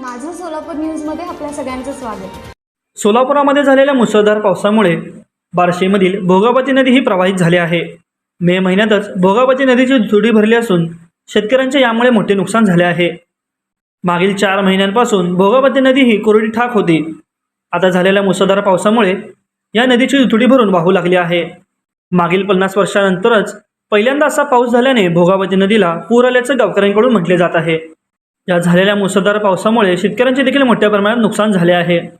माझं सोलापूर न्यूजमध्ये आपल्या सगळ्यांचं स्वागत. सोलापुरामध्ये झालेल्या मुसळधार पावसामुळे बार्शीमधील भोगावती नदी ही प्रवाहित झाली आहे. मे महिन्यातच भोगावती नदीची जुडी भरली असून शेतकऱ्यांचे यामुळे मोठे नुकसान झाले आहे. मागील चार महिन्यांपासून भोगावती नदी ही कोरडी ठाक होती. आता झालेल्या मुसळधार पावसामुळे या नदीची दुथडी भरून वाहू लागली आहे. मागील पन्नास वर्षानंतरच पहिल्यांदा असा पाऊस झाल्याने भोगावती नदीला पूर आल्याचं गावकऱ्यांकडून म्हटले जात आहे. या झालेल्या मुसळधार पावसामुळे शेतकऱ्यांचे देखील मोठ्या प्रमाणात नुकसान झाले आहे.